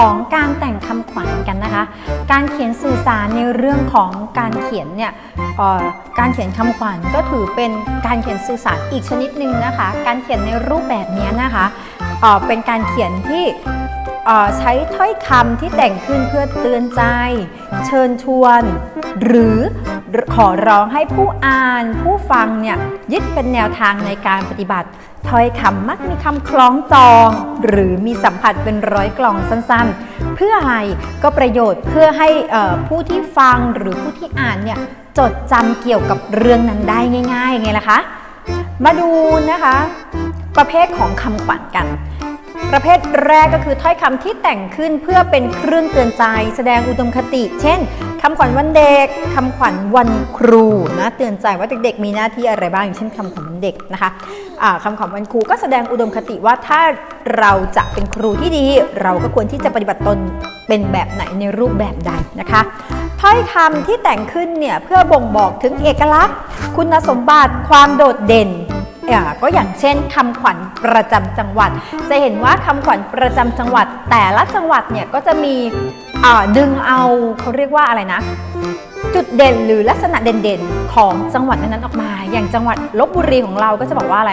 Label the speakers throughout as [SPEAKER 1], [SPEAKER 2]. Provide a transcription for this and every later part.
[SPEAKER 1] ของการแต่งคำขวัญกันนะ
[SPEAKER 2] คะ การเขียนสื่อสารในเรื่องของการเขียนเนี่ยการเขียนคำขวัญก็ถือเป็นการเขียนสื่อสารอีกชนิดหนึ่งนะคะ การเขียนในรูปแบบนี้นะคะเเป็นการเขียนที่ ใช้ถ้อยคำที่แต่งขึ้นเพื่อเตือนใจ เชิญชวน หรือขอร้องให้ผู้อ่าน ผู้ฟังเนี่ยยึดเป็นแนวทางในการปฏิบัติ ถ้อยคำมักมีคำคล้องจอง หรือมีสัมผัสเป็นร้อยกล่องสั้นๆ เพื่ออะไรก็ประโยชน์เพื่อให้ผู้ที่ฟังหรือผู้ที่อ่านเนี่ยจดจำเกี่ยวกับเรื่องนั้นได้ง่ายๆไงล่ะคะ มาดูนะคะ ประเภทของคำขวัญกัน ประเภทแรกก็คือถ้อยคำที่แต่งขึ้นเพื่อเป็นเครื่องเตือนใจ แสดงอุดมคติ เช่นคำขวัญวันเด็กคำขวัญวันครูนะเตือนใจว่าเด็กๆ มีหน้าที่อะไรบ้างอย่างเช่นคำขวัญวันเด็กนะคะอ่าคำขวัญวันครูก็แสดงอุดมคติว่าถ้าเราจะเป็นครูที่ดี เราก็ควรที่จะปฏิบัติตนเป็นแบบไหนในรูปแบบใดนะคะถ้อยคำที่แต่งขึ้นเนี่ยเพื่อบ่งบอกถึงเอกลักษณ์ คุณสมบัติความโดดเด่น ก็อย่างเช่นคำขวัญประจำจังหวัด จะเห็นว่าคำขวัญประจำจังหวัด แต่ละจังหวัดเนี่ยก็จะมีดึงเอาเขาเรียกว่าอะไรนะ จุดเด่นหรือลักษณะเด่นๆ ของจังหวัดนั้นๆออกมา อย่างจังหวัดลบบุรีของเราก็จะบอกว่าอะไร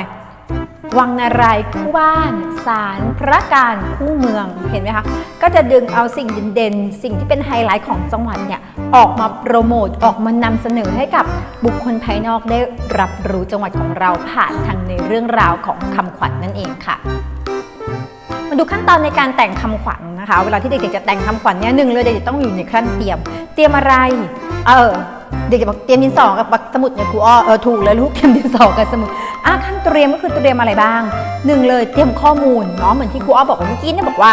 [SPEAKER 2] วังนารายคู่บ้านศาลพระการคู่เมืองเห็นไหมคะ ก็จะดึงเอาสิ่งเด่นๆ สิ่งที่เป็นไฮไลท์ของจังหวัดเนี่ยออกมาโปรโมทออกมานำเสนอให้กับบุคคลภายนอกได้รับรู้จังหวัดของเราผ่านทางในเรื่องราวของคำขวัญนั่นเองค่ะมาดูขั้นตอนในการแต่งคำขวัญนะคะ เวลาที่เด็กๆจะแต่งคำขวัญเนี่ยหนึ่งเลยเด็กๆต้องอยู่ในขั้นเตรียม เตรียมอะไร เออเด็กจะบอกเตรียมดินสอกับสมุดเนี่ยครูอ้อเออถูกเลยลูกเตรียมดินสอกับสมุด อะขั้นเตรียมก็คือเตรียมอะไรบ้างหนึ่งเลยเตรียมข้อมูลเนาะเหมือนที่ครูอ้อบอกเมื่อกี้เนี่ยบอกว่า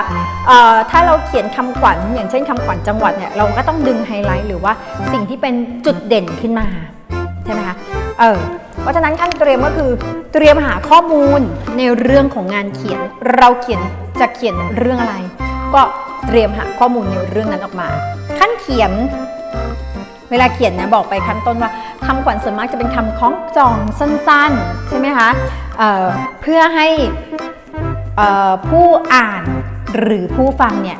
[SPEAKER 2] ถ้าเราเขียนคำขวัญอย่างเช่นคำขวัญจังหวัดเนี่ยเราก็ต้องดึงไฮไลท์หรือว่าสิ่งที่เป็นจุดเด่นขึ้นมาใช่ไหมคะเออเพราะฉะนั้นขั้นเตรียมก็คือเตรียมหาข้อมูลในเรื่องของงานเขียน เราเขียนจะเขียนเรื่องอะไร ก็เตรียมหาข้อมูลในเรื่องนั้นออกมา ขั้นเขียน เวลาเขียนนะบอกไปขั้นต้นว่าคำขวัญส่วนมากจะเป็นคำคล้องจองสั้นๆ ใช่ไหมคะเเพื่อให้ผู้อ่านหรือผู้ฟังเนี่ย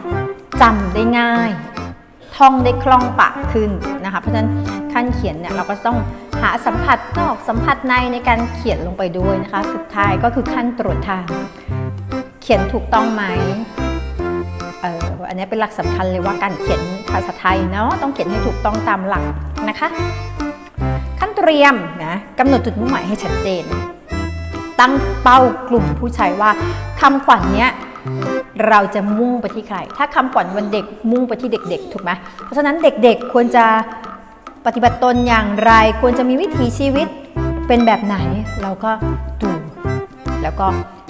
[SPEAKER 2] จำได้ง่าย ท่องได้คล่องปากขึ้นนะคะ เพราะฉะนั้นขั้นเขียนเนี่ยเราก็ต้องหาสัมผัสนอกสัมผัสในในการเขียนลงไปด้วยนะคะ สุดท้ายก็คือขั้นตรวจทาง เขียนถูกต้องไหม นนี้เป็นหลักสำคัญเลยว่าการเขียนภาษาไทยเนาะต้องเขียนให้ถูกต้องตามหลักนะคะ ขั้นเตรียมนะกำหนดจุดมุ่งหมายให้ชัดเจน ตั้งเป้ากลุ่มผู้ใช้ว่าคำขวัญเนี้ยเราจะมุ่งไปที่ใคร ถ้าคำขวัญวันเด็กมุ่งไปที่เด็กๆ ถูกไหมเพราะฉะนั้นเด็กๆควรจะปฏิบัติตนอย่างไร ควรจะมีวิถีชีวิตเป็นแบบไหนเราก็ดู แล้วก็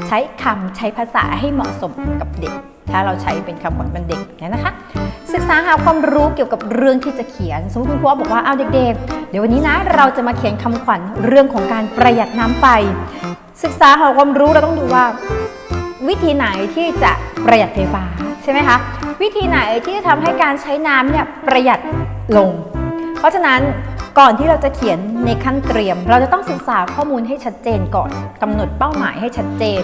[SPEAKER 2] ใช้คำใช้ภาษาให้เหมาะสมกับเด็ก ถ้าเราใช้เป็นคำขวัญวันเด็กเนี่ยนะคะ ศึกษาหาความรู้เกี่ยวกับเรื่องที่จะเขียน สมมติคุณครูบอกว่าเอาเด็กๆ เดี๋ยววันนี้นะเราจะมาเขียนคำขวัญเรื่องของการประหยัดน้ำไฟ ศึกษาหาความรู้เราต้องดูว่า วิธีไหนที่จะประหยัดไฟฟ้าใช่ไหมคะวิธีไหนที่จะทำให้การใช้น้ำเนี่ยประหยัดลง เพราะฉะนั้น ก่อนที่เราจะเขียนในขั้นเตรียม เราจะต้องศึกษาข้อมูลให้ชัดเจนก่อนกำหนดเป้าหมายให้ชัดเจน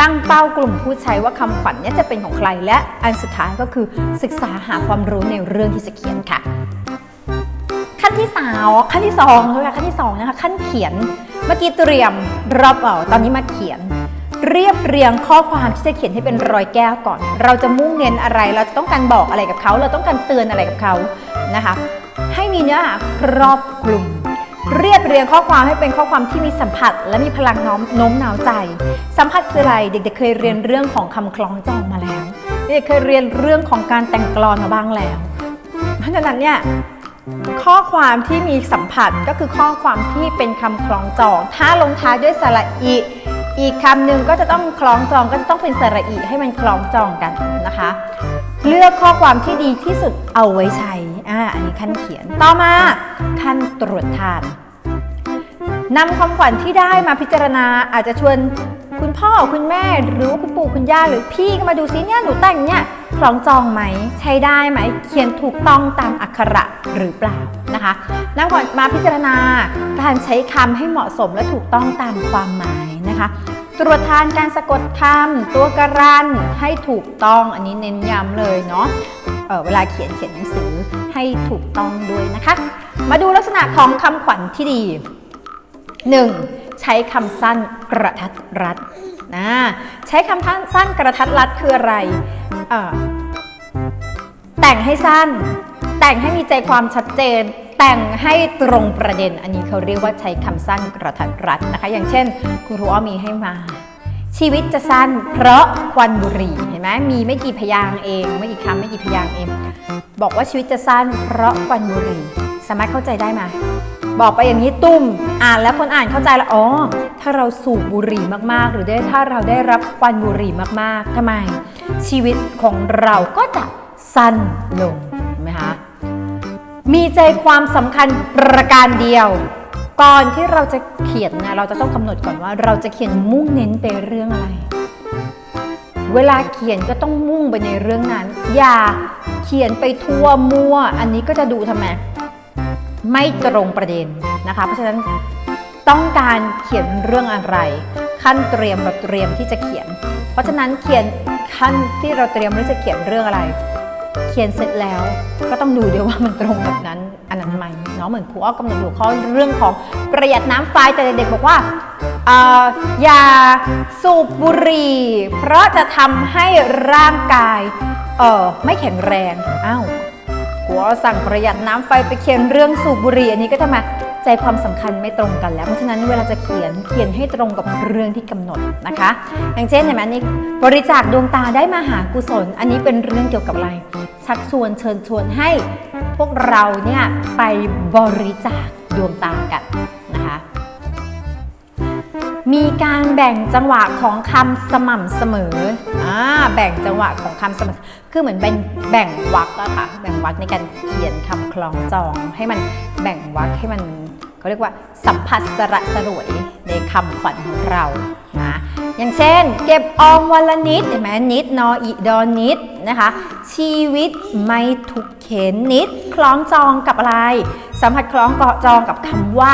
[SPEAKER 2] ตั้งเป้ากลุ่มผู้ใช้ว่าคำขวัญนี้จะเป็นของใคร และอันสุดท้ายก็คือศึกษาหาความรู้ในเรื่องที่จะเขียนค่ะ ขั้นที่สาวขั้นที่สองค่ะขั้นที่สองนะคะขั้นเขียนเมื่อกี้เตรียมรอบเอ่อตอนนี้มาเขียนเรียบเรียงข้อความที่จะเขียนให้เป็นรอยแก้วก่อน เราจะมุ่งเน้นอะไร เราจะต้องการบอกอะไรกับเขา เราต้องการเตือนอะไรกับเขานะคะ ให้มีเนื้อหาครอบคลุม เรียบเรียงข้อความให้เป็นข้อความที่มีสัมผัส และมีพลังน้อมโน้มน้าวใจ สัมผัสคืออะไรเด็กๆเคยเรียนเรื่องของคำคล้องจองมาแล้วเด็กๆเคยเรียนเรื่องของการแต่งกลอนมาบ้างแล้ว เพราะฉะนั้นเนี่ยข้อความที่มีสัมผัสก็คือข้อความที่เป็นคำคล้องจอง ถ้าลงท้ายด้วยสระอีอีกคำหนึ่งก็จะต้องคล้องจองก็จะต้องเป็นสระอีให้มันคล้องจองกันนะคะ เลือกข้อความที่ดีที่สุดเอาไว้ใช้ อ่าอันนี้ขั้นเขียนต่อมาขั้นตรวจทานนำความฝันที่ได้มาพิจารณาอาจจะชวนคุณพ่อคุณแม่หรือว่าคุณปู่คุณย่าหรือพี่ก็มาดูซิเนี่ยหนูแต่งเนี่ยคล้องจองไหมใช้ได้ไหมเขียนถูกต้องตามอักขระหรือเปล่านะคะนำก่อนมาพิจารณาการใช้คำให้เหมาะสมและถูกต้องตามความหมายนะคะ ตรวจทานการสะกดคำตัวกรันให้ถูกต้องอันนี้เน้นย้ำเลยเนาะเออเวลาเขียนเขียนหนังสือ ให้ถูกต้องด้วยนะคะ มาดูลักษณะของคำขวัญที่ดี 1. ใช้คำสั้นกระทัดรัดนะใช้คำสั้นกระทัดรัดคืออะไร แต่งให้สั้น แต่งให้มีใจความชัดเจน แต่งให้ตรงประเด็น อันนี้เขาเรียกว่าใช้คำสั้นกระทัดรัดนะคะ อย่างเช่น คุณครูอ้อมีให้มา ชีวิตจะสั้นเพราะควันบุหรี่เห็นไหมมีไม่กี่พยางเอง ไม่กี่คำไม่กี่พยางเอง บอกว่าชีวิตจะสั้นเพราะควันบุหรี่ สามารถเข้าใจได้ไหมบอกไปอย่างนี้ตุ้มอ่านแล้วคนอ่านเข้าใจแล้วอ๋อถ้าเราสูบบุหรี่มากๆ หรือได้ถ้าเราได้รับควันบุหรี่มากๆทำไม ชีวิตของเราก็จะสั้นลงเห็นไหมคะมีใจความสำคัญประการเดียว ก่อนที่เราจะเขียนนะเราจะต้องกำหนดก่อนว่า เราจะเขียนมุ่งเน้นไปเรื่องอะไร เวลาเขียนก็ต้องมุ่งไปในเรื่องนั้น อย่าเขียนไปทั่วมั่ว อันนี้ก็จะดูทำไมไม่ตรงประเด็นนะคะ เพราะฉะนั้นต้องการเขียนเรื่องอะไร ขั้นเตรียมเราเตรียมที่จะเขียน เพราะฉะนั้นเขียนขั้นที่เราเตรียมที่จะเขียนเรื่องอะไร ขียนเสร็จแล้วก็ต้องดูด้วยว่ามันตรงแบบนั้นอันนั้นไหมเนาะเหมือนครูอ้อกำหนดหัวข้อเรื่องของประหยัดน้ำไฟแต่เด็กๆบอกว่าอย่าสูบบุหรี่ เพราะจะทำให้ร่างกายเออไม่แข็งแรงอ้าว หัวสั่งประหยัดน้ำไฟไปเขียนเรื่องสูบบุหรี่อันนี้ก็ทำไมใจความสำคัญไม่ตรงกันแล้ว เพราะฉะนั้นเวลาจะเขียนเขียนให้ตรงกับเรื่องที่กำหนดนะคะ อย่างเช่นเห็นไหมนี่บริจาคดวงตาได้มาหากุศล อันนี้เป็นเรื่องเกี่ยวกับอะไร ชักชวนเชิญชวนให้พวกเราเนี่ยไปบริจาคดวงตากัน มีการแบ่งจังหวะของคำสม่ำเสมออ่าแบ่งจังหวะของคำสม่ำคือเหมือนแบ่งแบ่งวรรคอะค่ะ แบ่งวรรคในการเขียนคำคล้องจอง ให้มันแบ่งวรรคให้มันเขาเรียกว่าสัมผัสสระสรวยในคำขวัญของเรานะอย่างเช่น เก็บออมวันละนิดเห็นไหมนิดนออีดอนนิดนะคะ ชีวิตไม่ทุกเข็นนิด คล้องจองกับอะไร สัมผัสคล้องเกาะจองกับคำว่า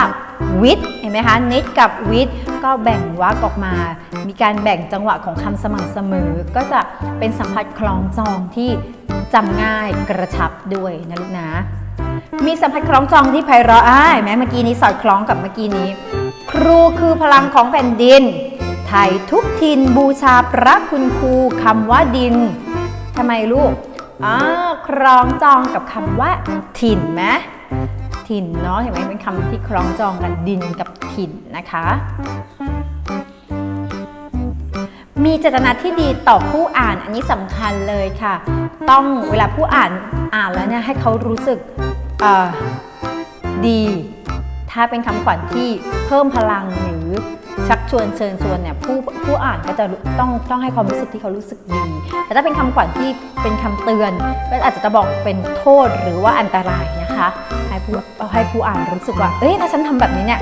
[SPEAKER 2] วิทย์เห็นไหมคะนิดกับวิทย์ก็แบ่งวรรคออกมา มีการแบ่งจังหวะของคำสม่ำเสมอ ก็จะเป็นสัมผัสคล้องจองที่จำง่ายกระชับด้วยนะลูกนะ มีสัมผัสคล้องจองที่ไพเราะอ่าเห็นไหมเมื่อกี้นี้สอดคล้องกับเมื่อกี้นี้ ครูคือพลังของแผ่นดิน ไทยทุกทินบูชาพระคุณครูคำว่าดินทำไมลูกอ่าคล้องจองกับคำว่าถิ่นไหม ถิ่นเนาะเห็นไหมเป็นคำที่คล้องจองกันดินกับถิ่นนะคะ มีเจตนาที่ดีต่อผู้อ่านอันนี้สำคัญเลยค่ะ ต้องเวลาผู้อ่านอ่านแล้วเนี่ยให้เขารู้สึกดี ถ้าเป็นคำขวัญที่เพิ่มพลังหรือชักชวนเชิญชวนเนี่ยผู้ผู้อ่านก็จะต้องต้องให้ความรู้สึกที่เขารู้สึกดี แต่ถ้าเป็นคำขวัญที่เป็นคำเตือน ก็อาจจะจะบอกเป็นโทษหรือว่าอันตรายนะ คะ ให้ผู้ให้ผู้อ่านรู้สึกว่า เอ้ยถ้าฉันทำแบบนี้เนี่ย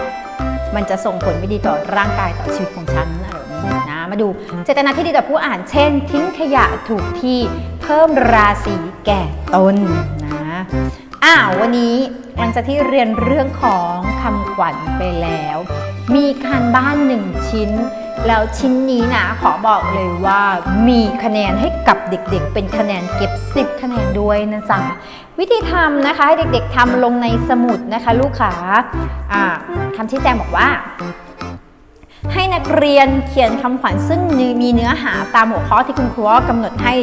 [SPEAKER 2] มันจะส่งผลไม่ดีต่อร่างกายต่อชีวิตของฉันอะไรแบบนี้นะ มาดูเจตนาที่ดีต่อผู้อ่าน เช่น ทิ้งขยะถูกที่ เพิ่มราศีแก่ตนนะอ้าววันนี้หลังจากที่เรียนเรื่องของคำขวัญไปแล้ว มีการบ้านหนึ่งชิ้น แล้วชิ้นนี้นะ ขอบอกเลยว่ามีคะแนนให้กับเด็กๆ เป็นคะแนนเก็บ 10 คะแนนด้วยนะจ๊ะ วิธีทำนะคะให้เด็กๆทำลงในสมุดนะคะ ลูกขาอ่าคำชี้แจงบอกว่า ให้นักเรียนเขียนคำขวัญซึ่งมีเนื้อหาตามหัวข้อที่คุณครูกำหนดให้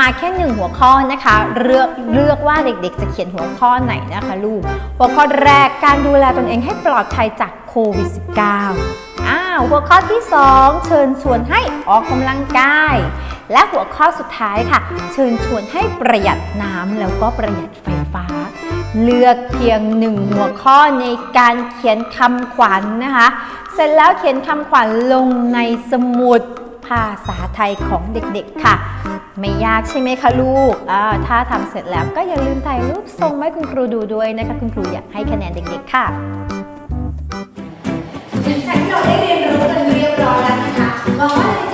[SPEAKER 2] มาแค่หนึ่งหัวข้อนะคะเลือกเลือกว่าเด็กๆ จะเขียนหัวข้อไหนนะคะลูก หัวข้อแรกการดูแลตนเองให้ปลอดภัยจากโควิด -19 อ้าวหัวข้อที่ 2 เชิญชวนให้ออกกำลังกาย และหัวข้อสุดท้ายค่ะ เชิญชวนให้ประหยัดน้ำแล้วก็ประหยัดไฟฟ้าเลือกเพียงหนึ่งหัวข้อในการเขียนคำขวัญนะคะ เสร็จแล้วเขียนคำขวัญลงในสมุดภาษาไทยของเด็กๆค่ะ ไม่ยากใช่ไหมคะลูก ถ้าทำเสร็จแล้วก็อย่าลืมถ่ายรูปส่งให้คุณครูดูด้วยนะคะ คุณครูอยากให้คะแนนเด็กๆค่ะ
[SPEAKER 1] หลังจากที่เราได้เรียนรู้กันเรียบร้อยแล้วนะคะหวังว่า